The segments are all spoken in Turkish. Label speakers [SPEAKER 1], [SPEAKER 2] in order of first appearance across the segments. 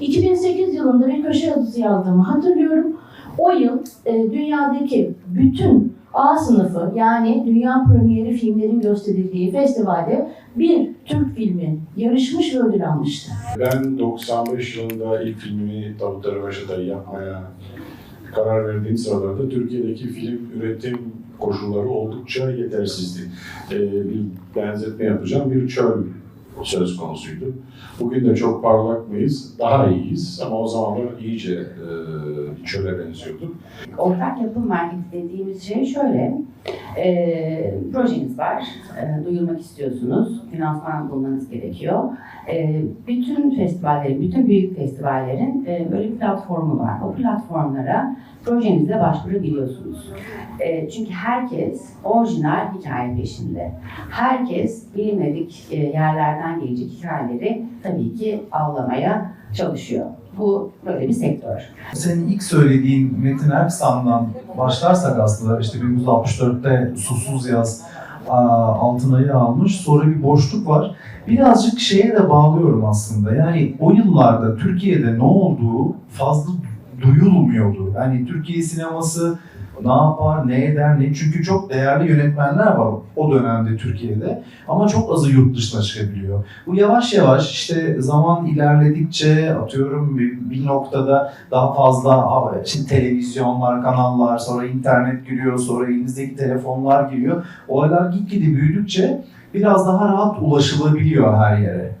[SPEAKER 1] 2008 yılında bir köşe yazısı yazdığımı hatırlıyorum. O yıl e, dünyadaki bütün A sınıfı yani dünya premieri filmlerin gösterildiği festivalde bir Türk filmi yarışmış ve ödül almıştı.
[SPEAKER 2] Ben 95 yılında ilk filmimi Tavukları Başatay'ı yapmaya karar verdiğim sıralarda Türkiye'deki film üretim koşulları oldukça yetersizdi. Ee, bir benzetme yapacağım. Bir çöl söz konusuydu. Bugün de çok parlak mıyız? Daha iyiyiz ama o zamanlar iyice e, çöle benziyordu.
[SPEAKER 3] Ortak yapım market dediğimiz şey şöyle, e, projeniz var, e, duyurmak istiyorsunuz, finansman bulmanız gerekiyor. E, bütün festivallerin, bütün büyük festivallerin e, böyle bir platformu var. O platformlara projenizle başvurabiliyorsunuz. E, çünkü herkes orijinal hikaye peşinde. Herkes bilinmedik e, yerlerden gelecek hikayeleri tabii ki avlamaya çalışıyor. Bu böyle bir sektör.
[SPEAKER 4] Senin ilk söylediğin Metin Erksan'dan başlarsak aslında işte 1964'te Susuz Yaz Altınay'ı almış. Sonra bir boşluk var. Birazcık şeye de bağlıyorum aslında. Yani o yıllarda Türkiye'de ne olduğu fazla duyulmuyordu. Yani Türkiye sineması ne yapar, ne eder, ne... Çünkü çok değerli yönetmenler var o dönemde Türkiye'de. Ama çok azı yurt dışına çıkabiliyor. Bu yavaş yavaş işte zaman ilerledikçe atıyorum bir, bir noktada daha fazla şimdi televizyonlar, kanallar, sonra internet giriyor, sonra elinizdeki telefonlar giriyor. Olaylar gitgide büyüdükçe biraz daha rahat ulaşılabiliyor her yere.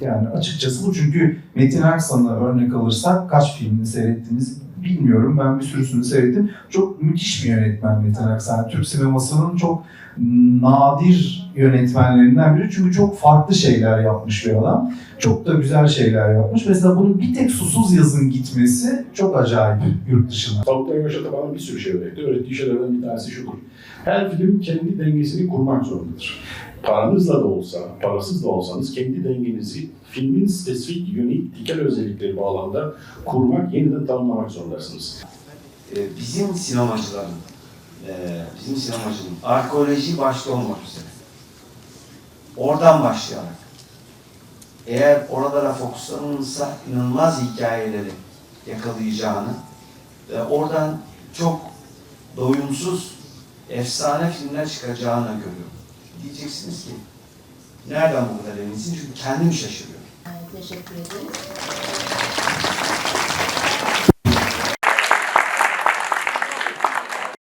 [SPEAKER 4] Yani açıkçası bu çünkü Metin Erksan'ı örnek alırsak kaç filmini seyrettiniz bilmiyorum. Ben bir sürüsünü seyrettim. Çok müthiş bir yönetmen Metin Erksan. Türk sinemasının çok nadir yönetmenlerinden biri. Çünkü çok farklı şeyler yapmış bir adam. Çok da güzel şeyler yapmış. Mesela bunun bir tek susuz yazın gitmesi çok acayip yurt dışına.
[SPEAKER 2] Tavukları Başat'a bana bir sürü şey öğretti. Öğrettiği şeylerden bir tanesi şudur. Her film kendi dengesini kurmak zorundadır. Paranızla da olsa, parasız da olsanız kendi dengenizi filmin spesifik, unik, dikel özellikleri bağlamda kurmak, yeniden tanımlamak zorundasınız.
[SPEAKER 5] Ee, bizim sinemacıların, e, bizim sinemacının arkeoloji başta olmak üzere oradan başlayarak eğer oralara fokuslanılırsa inanılmaz hikayeleri yakalayacağını ve oradan çok doyumsuz efsane filmler çıkacağını görüyorum. Diyeceksiniz ki nereden bu kadar eminsin? Çünkü kendim şaşırıyorum.
[SPEAKER 6] Teşekkür ederiz.